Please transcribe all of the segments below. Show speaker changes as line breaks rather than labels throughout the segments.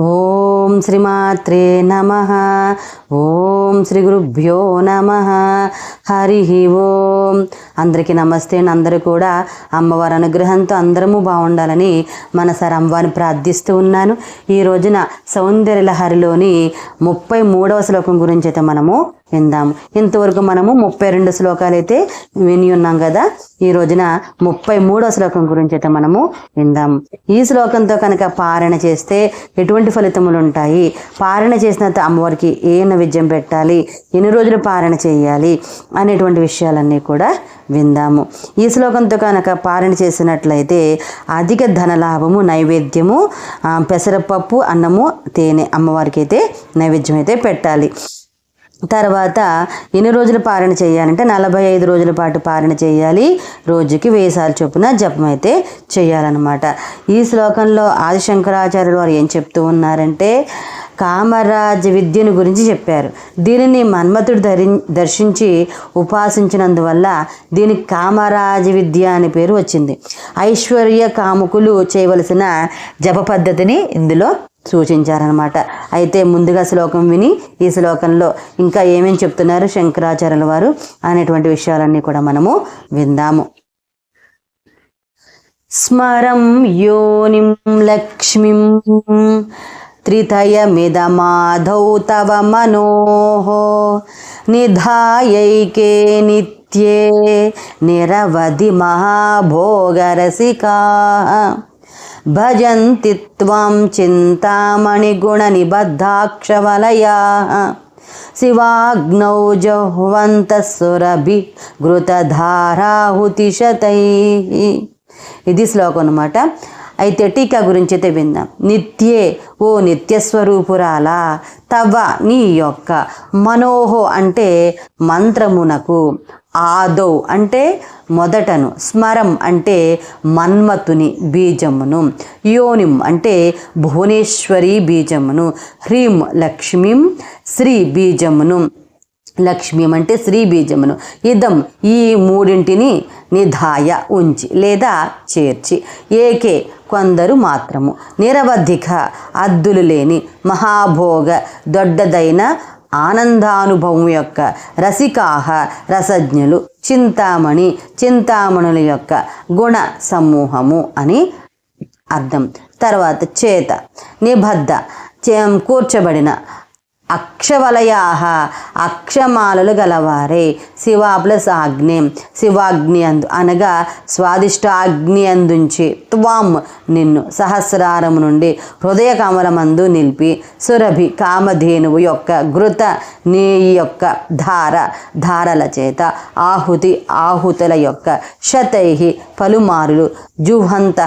ఓం శ్రీమాత్రే నమ. ఓం శ్రీ గురుభ్యో నమ. హరి ఓం. అందరికీ నమస్తే అండి. అందరూ కూడా అమ్మవారి అనుగ్రహంతో అందరము బాగుండాలని మనసారి అమ్మవారిని ప్రార్థిస్తూ ఉన్నాను. ఈ రోజున సౌందర్యలహరిలోని ముప్పై మూడవ శ్లోకం గురించి అయితే మనము విందాము. ఇంతవరకు మనము ముప్పై రెండు శ్లోకాలు అయితే విని ఉన్నాం కదా. ఈ రోజున ముప్పై మూడో శ్లోకం గురించి అయితే మనము విందాము ఈ శ్లోకంతో కనుక పారణ చేస్తే ఎటువంటి ఫలితములు ఉంటాయి? పారణ చేసిన అమ్మవారికి ఏ నైవేద్యం పెట్టాలి? ఎన్ని రోజులు పారణ చేయాలి? అనేటువంటి విషయాలన్నీ కూడా విందాము. ఈ శ్లోకంతో కనుక పారణ చేసినట్లయితే అధిక ధనలాభము నైవేద్యము పెసరపప్పు అన్నము తేనె అమ్మవారికి అయితే నైవేద్యం అయితే పెట్టాలి. తర్వాత ఎన్ని రోజులు పారణ చేయాలంటే నలభై ఐదు రోజుల పాటు పారణ చేయాలి. రోజుకి వేసాల చొప్పున జపం అయితే చేయాలన్నమాట. ఈ శ్లోకంలో ఆదిశంకరాచార్యులు వారు ఏం చెప్తూ ఉన్నారంటే కామరాజ విద్యను గురించి చెప్పారు. దీనిని మన్మథుడు ధరి దర్శించి ఉపాసించినందువల్ల దీనికి కామరాజ విద్య అనే పేరు వచ్చింది. ఐశ్వర్య కాముకులు చేయవలసిన జప పద్ధతిని ఇందులో సూచించారనమాట అయితే ముందుగా శ్లోకం విని ఈ శ్లోకంలో ఇంకా ఏమేమి చెప్తున్నారు శంకరాచార్యుల వారు అనేటువంటి విషయాలన్నీ కూడా మనము విందాము. స్మరం యోనిం లక్ష్మిం త్రితయమిదమాధౌ తవ మనోः నిధాయైకే నిత్యే నిరవధి మహాభోగరసికా భజంతి త్వం చింతామణిగుణనిబద్ధాక్షవలయా శివాగ్నౌ జహ్వంతసురభి ఘృతధారాహుతిశతై ఇది శ్లోకం అనమాట అయితే టీకా గురించి అయితే విందాం. నిత్యే ఓ నిత్యస్వరూపురాలా తవ నీ యొక్క మనోహో అంటే మంత్రమునకు ఆదౌ అంటే మొదటను స్మరం అంటే మన్మతుని బీజమును యోనిం అంటే భువనేశ్వరి బీజమును హ్రీం లక్ష్మీం శ్రీ బీజమును లక్ష్మీం అంటే శ్రీ బీజమును. ఇదం ఈ మూడింటిని నిధాయ ఉంచి లేదా చేర్చి. ఏకే కొందరు మాత్రము. నిరవధిక అద్దులు లేని మహాభోగ దొడ్డదైన ఆనందానుభవం యొక్క రసికాహ రసజ్ఞులు చింతామణి చింతామణుల యొక్క గుణ సమూహము అని అర్థం. తర్వాత చేత నిబద్ధ చే- కూర్చబడిన అక్షవలయాహ అక్షమాలలు గలవారే. శివ ప్లస్ ఆగ్నే శివాగ్ని అందు అనగా స్వాదిష్టాగ్ని అందుంచి త్వాం నిన్ను సహస్రారము నుండి హృదయ కమలమందు నిలిపి సురభి కామధేనువు యొక్క ఘృత నీ యొక్క ధార ధారల చేత ఆహుతి ఆహుతుల యొక్క శతై పలుమారులు జుహంత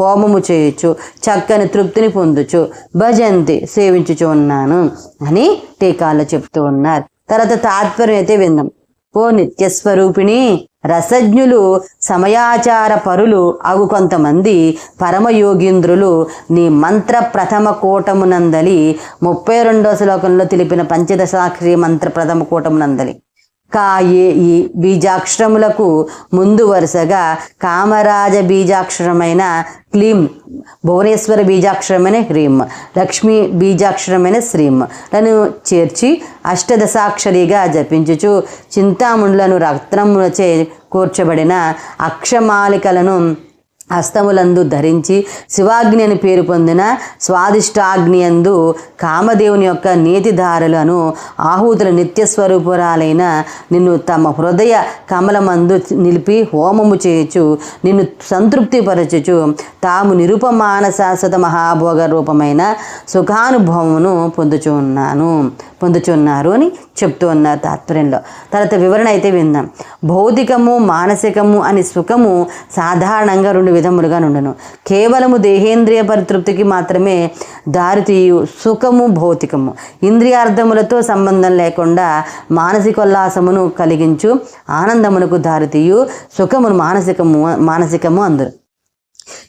హోమము చేయొచ్చు చక్కని తృప్తిని పొందుచు భజంతి సేవించుచు ఉన్నాను. అని టీకాలు చెప్తూ ఉన్నారు. తర్వాత తాత్పర్యం అయితే విందాం. ఓ నిత్యస్వరూపిణి రసజ్ఞులు సమయాచార పరులు అగు కొంతమంది పరమయోగీంద్రులు నీ మంత్ర ప్రథమ కూటమునందలి ముప్పై రెండో శ్లోకంలో తెలిపిన పంచదశాక్షరి మంత్ర ప్రథమ కూటమునందలి. కాయే ఈ బీజాక్షరములకు ముందు వరుసగా కామరాజ బీజాక్షరమైన క్లీం భువనేశ్వర బీజాక్షరమైన హ్రీం లక్ష్మీ బీజాక్షరమైన శ్రీం లను చేర్చి అష్టదశాక్షరిగా జపించుచు చింతాముండ్లను రత్నములచే కూర్చబడిన అక్షమాలికలను హస్తములందు ధరించి శివాగ్ని అని పేరు పొందిన స్వాదిష్టాగ్నియందు కామదేవుని యొక్క నీతిధారలను ఆహుతుల నిత్యస్వరూపురాలైన నిన్ను తమ హృదయ కమలమందు నిలిపి హోమము చేయొచ్చు నిన్ను సంతృప్తిపరచుచు తాము నిరుపమాన శాశ్వత మహాభోగ రూపమైన సుఖానుభవమును పొందుచున్నాను పొందుచున్నారు అని చెప్తూ ఉన్నారు తాత్పర్యంలో. తర్వాత వివరణ అయితే విందాం. భౌతికము మానసికము అని సుఖము సాధారణంగా రెండు విధములుగా నుండును కేవలము దేహేంద్రియ పరితృప్తికి మాత్రమే దారితీయు సుఖము భౌతికము. ఇంద్రియార్థములతో సంబంధం లేకుండా మానసికోల్లాసమును కలిగించు ఆనందమునకు దారితీయు సుఖమును మానసికము మానసికము అందరు.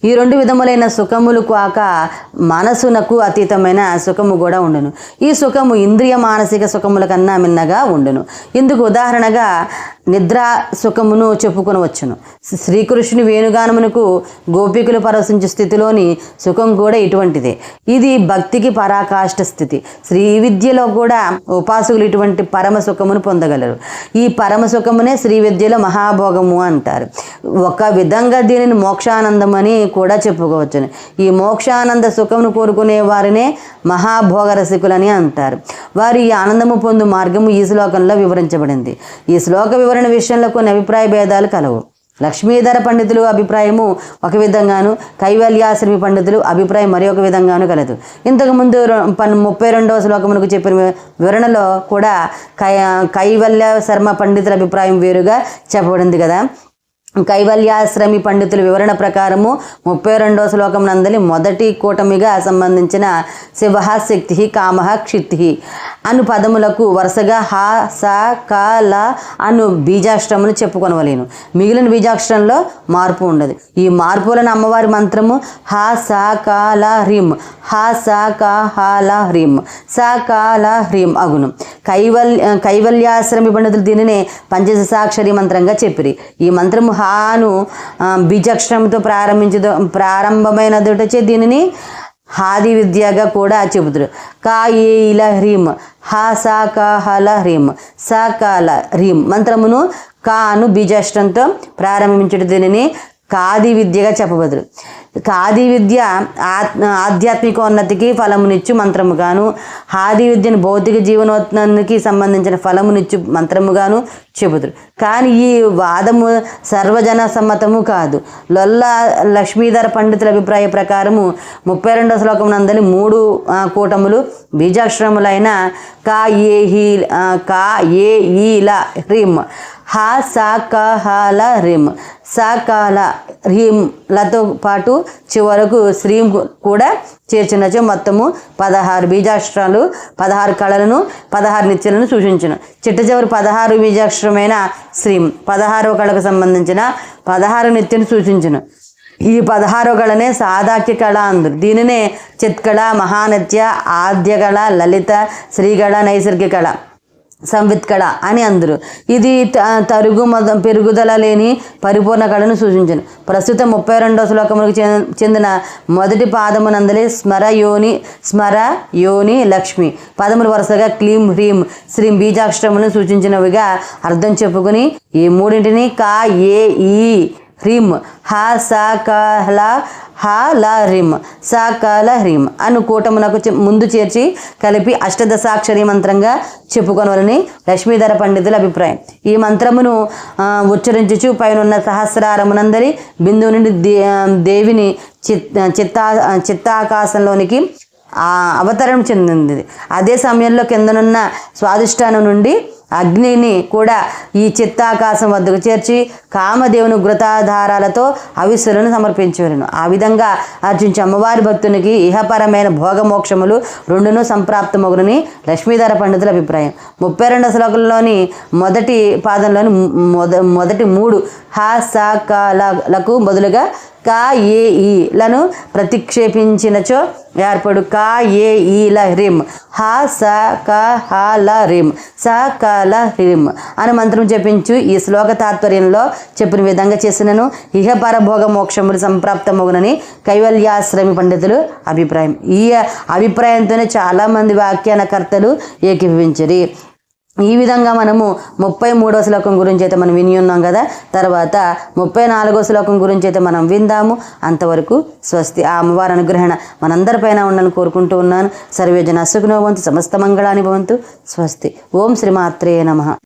ఈ రెండు విధములైన సుఖములు కాక మనసునకు అతీతమైన సుఖము కూడా ఉండును. ఈ సుఖము ఇంద్రియ మానసిక సుఖముల కన్నా మిన్నగా ఉండును. ఇందుకు ఉదాహరణగా నిద్ర సుఖమును చెప్పుకొనవచ్చును శ్రీకృష్ణుని వేణుగానమునకు గోపికులు పరవశించే స్థితిలోని సుఖం కూడా ఇటువంటిదే. ఇది భక్తికి పరాకాష్ట స్థితి. శ్రీ విద్యలో కూడా ఉపాసకులు ఇటువంటి పరమ సుఖమును పొందగలరు. ఈ పరమ సుఖమునే శ్రీ విద్యలో మహాభోగము అంటారు. ఒక విధంగా దీనిని మోక్షానందం అని కూడా చెప్పుకోవచ్చును. ఈ మోక్షానంద సుఖమును కోరుకునే వారినే మహాభోగ రసికులని అంటారు. వారి ఈ ఆనందము పొందు మార్గము ఈ శ్లోకంలో వివరించబడింది. ఈ శ్లోక వివరణ విషయంలో కొన్ని అభిప్రాయ భేదాలు కలవు. లక్ష్మీధర పండితులు అభిప్రాయము ఒక విధంగాను కైవల్యాశ్రమి పండితులు అభిప్రాయం మరి ఒక విధంగాను కలదు. ఇంతకుముందు ముప్పై రెండవ శ్లోకమునకు చెప్పిన వివరణలో కూడా కై కైవల్య శర్మ పండితుల అభిప్రాయం వేరుగా చెప్పబడింది కదా. కైవల్యాశ్రమి పండితుల వివరణ ప్రకారము ముప్పై రెండవ శ్లోకం నందలి మొదటి కూటమిగా సంబంధించిన శివ శక్తి కామ క్షితి అను పదములకు వరుసగా హ స క ల అను బీజాక్షరమును చెప్పుకొనవలేను. మిగిలిన బీజాక్షరంలో మార్పు ఉండదు. ఈ మార్పులను అమ్మవారి మంత్రము హ స క ల హ్రీం. హ స క హ ల హ్రీం. స క ల హ్రీం అగును. కైవల్ కైవల్యాశ్రమి పండితులు దీనినే పంచదశ సాక్షరి మంత్రంగా చెప్పిరి. ఈ మంత్రము హ హాను బీజక్షరంతో ప్రారంభించదు ప్రారంభమైనదుటచే దీనిని హాది విద్యగా కూడా చెబుతారు. కా ఏ ఇల హ్రీం. హా సా కా హల హ్రీం. సా కాల హ్రీం. మంత్రమును కాను బీజాష్టంతో ప్రారంభించడం దీనిని కాది విద్యగా చెప్పబదురు. ఆది విద్య ఆత్ ఆధ్యాత్మికోన్నతికి ఫలమునిచ్చు మంత్రముగాను. ఆది విద్యను భౌతిక జీవనోత్నానికి సంబంధించిన ఫలమునిచ్చు మంత్రముగాను చెబుతురు కానీ ఈ వాదము సర్వజన సమ్మతము కాదు. లొల్ల లక్ష్మీధర పండితుల అభిప్రాయ ప్రకారము ముప్పై రెండవ శ్లోకం నందని మూడు కూటములు బీజాక్షరములైన కా ఏ హీ కా ఏ ఈ ల హ్రీం హా సా క హ ల రిమ్. సా క ల హ్రీం లతో పాటు చివరకు శ్రీం కూడా చేర్చినచో మొత్తము పదహారు బీజాక్షరాలు పదహారు కళలను పదహారు నిత్యలను సూచించును. చిట్ట చివరి పదహారు బీజాక్షరమైన శ్రీం పదహారవ కళకు సంబంధించిన పదహారు నిత్యను సూచించును. ఈ పదహారో కళనే సాధాక్య కళ అందరు దీనినే చిత్కళ మహానత్య ఆద్యకళ లలిత శ్రీకళ నైసర్గిక కళ. సంవిత్కడ అని అందరు. ఇది త- తరుగు మద పెరుగుదల లేని పరిపూర్ణ కళను సూచించను. ప్రస్తుతం ముప్పై రెండో శ్లోకములకు చెందిన మొదటి పాదమునందలి స్మర యోని స్మర యోని లక్ష్మి. పదములు వరుసగా క్లీం హ్రీం శ్రీం బీజాక్షరములను సూచించినవిగా అర్థం చెప్పుకుని ఈ మూడింటిని కా ఏ ఈ హ్రీం హ స కల హా హ ల హ్రీం స కల ల హ్రీం అను కూటమునకు ముందు చేర్చి కలిపి అష్టదశాక్షరి మంత్రంగా చెప్పుకొనవలని లక్ష్మీధర పండితుల అభిప్రాయం. ఈ మంత్రమును ఆ, ఉచ్చరించుచు పైనున్న సహస్రారమునందరి బిందువు నుండి దే దేవిని చిత్ చిత్తా చిత్తాకాశంలోనికి అవతరణం చెందింది. అదే సమయంలో కిందనున్న స్వాదిష్టానం నుండి అగ్నిని కూడా ఈ చిత్తాకాశం వద్దకు చేర్చి కామదేవుని గృతాధారాలతో అవిస్సులను సమర్పించవలను ఆ విధంగా అర్జించే అమ్మవారి భక్తునికి ఇహపరమైన భోగమోక్షములు రెండును సంప్రాప్తమగునని లక్ష్మీధర పండితుల అభిప్రాయం. ముప్పై రెండు శ్లోకంలోని మొదటి పాదంలోని మొద మొదటి మూడు హ స లకు బదులుగా కా ఏ ఈ లను ప్రతిక్షేపించినచో ఏర్పడు కా ఏ ఈ ల హ్రీం హ స క హ ల హ్రీం స క ల హ్రీం అని మంత్రం జపించు. ఈ శ్లోక తాత్పర్యంలో చెప్పిన విధంగా చేసినను. ఇహ పరభోగ మోక్షములు సంప్రాప్తమగునని కైవల్యాశ్రమి పండితులు అభిప్రాయం. ఈ అభిప్రాయంతోనే చాలామంది వ్యాఖ్యానకర్తలు ఏకీభవించరి. ఈ విధంగా మనము ముప్పై మూడో శ్లోకం గురించి అయితే మనం విని ఉన్నాం కదా? తర్వాత ముప్పై నాలుగో శ్లోకం గురించి అయితే మనం విందాము. అంతవరకు స్వస్తి ఆ అమ్మవారి అనుగ్రహణ మనందరిపైన ఉండాలని కోరుకుంటూ ఉన్నాను. సర్వేజన సుఖనోవంతు సమస్త మంగళాని భవంతు. స్వస్తి. ఓం శ్రీమాత్రే నమ.